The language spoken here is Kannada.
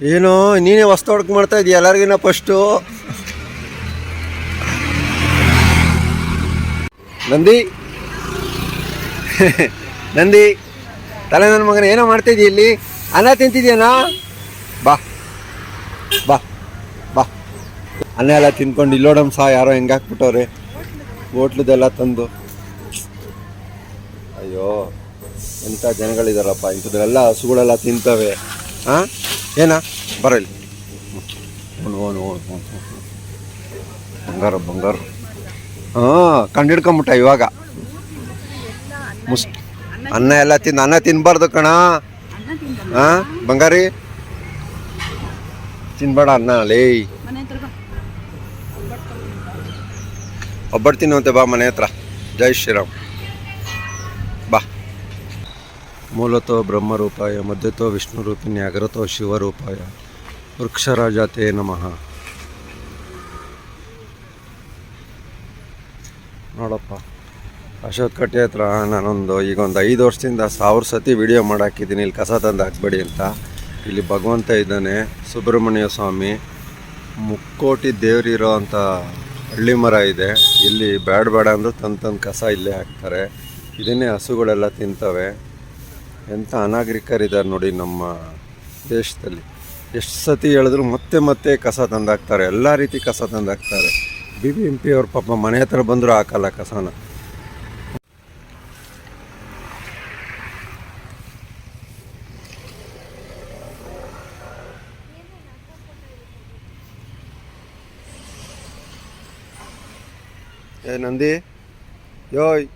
ಏನೋ, ನೀನೇ ಹೊಸ್ತು ಹೊಡ್ಕ್ ಮಾಡ್ತಾ ಇದೀಯ ಎಲ್ಲರಿಗಿನ್ನ ಫಸ್ಟು ನಂದಿ? ನಂದಿ, ತಲೆ ನನ್ನ ಮಗನ ಏನೋ ಮಾಡ್ತಾ ಇದೀಯ ಇಲ್ಲಿ? ಅನ್ನ ತಿಂತಿದ್ಯಾನಾ? ಬಾ ಬಾ ಬಾ. ಅನ್ನ ಎಲ್ಲ ತಿನ್ಕೊಂಡು ಇಲ್ಲೋಡಮ್ ಸಹ ಯಾರೋ ಹೆಂಗೆ ಹಾಕ್ಬಿಟ್ಟವ್ರೆ? ಹೋಟ್ಲದೆಲ್ಲ ತಂದು. ಅಯ್ಯೋ ಎಂಥ ಜನಗಳಿದಾರಪ್ಪ ಇಂಥದ್ದೆಲ್ಲ ಹಸುಗಳೆಲ್ಲ ತಿಂತವೆ. ಹಾಂ ಏನಾ? ಬರಲಿ. ಬಂಗಾರ ಬಂಗಾರ. ಹಾಂ ಕಂಡಿಡ್ಕೊಂಬಿಟ್ಟ ಇವಾಗ. ಮುಸ್ ಅನ್ನ ಎಲ್ಲ ತಿಂದು ಅನ್ನ ತಿನ್ಬಾರ್ದು ಕಣ. ಹಾಂ ಬಂಗಾರಿ? ತಿನ್ಬೇಡ ಅನ್ನ ಲೇ. ಒಬ್ಬಟ್ಟು ತಿನ್ನುವಂತೆ ಬಾ ಮನೆ ಹತ್ರ. ಜೈ ಶ್ರೀರಾಮ್. ಬಾ. ಮೂಲತೋ ಬ್ರಹ್ಮರೂಪಾಯ, ಮಧ್ಯತೋ ವಿಷ್ಣು ರೂಪಿಣಿ ಅಗ್ರತೋ ಶಿವರೂಪಾಯ. ವೃಕ್ಷರಾಜ ತೇ ನಮಃ. ನೋಡಪ್ಪ ಅಶೋಕ್ ಕಟ್ಟೆ ಹತ್ರ ನಾನೊಂದು ಈಗ ಒಂದು ಐದು ವರ್ಷದಿಂದ ಸಾವಿರ ಸತಿ ವಿಡಿಯೋ ಮಾಡಾಕಿದ್ದೀನಿ. ಇಲ್ಲಿ ಕಸ ತಂದು ಹಾಕ್ಬೇಡಿ ಅಂತ. ಇಲ್ಲಿ ಭಗವಂತ ಇದ್ದಾನೆ, ಸುಬ್ರಹ್ಮಣ್ಯ ಸ್ವಾಮಿ. ಮುಕ್ಕೋಟಿ ದೇವರಿರೋ ಅಂಥ ಹಳ್ಳಿ ಮರ ಇದೆ. ಇಲ್ಲಿ ಬೇಡ ಬೇಡ ಅಂದರೂ ತಂದು ತಂದು ಕಸ ಇಲ್ಲೇ ಹಾಕ್ತಾರೆ. ಇದನ್ನೇ ಹಸುಗಳೆಲ್ಲ ತಿಂತವೆ. ಎಂಥ ಅನಾಗರಿಕರಿದ್ದಾರೆ ನೋಡಿ ನಮ್ಮ ದೇಶದಲ್ಲಿ. ಎಷ್ಟು ಸತಿ ಹೇಳಿದ್ರು ಮತ್ತೆ ಮತ್ತೆ ಕಸ ತಂದಾಕ್ತಾರೆ, ಎಲ್ಲ ರೀತಿ ಕಸ ತಂದಾಕ್ತಾರೆ. ಬಿ ಬಿ ಎಂ ಪಿ ಅವ್ರ ಪಾಪ ಮನೆ ಹತ್ರ ಬಂದರೂ ಹಾಕಲ್ಲ ಕಸನ. ಏ ನಂದಿ, ಯೋಯ್.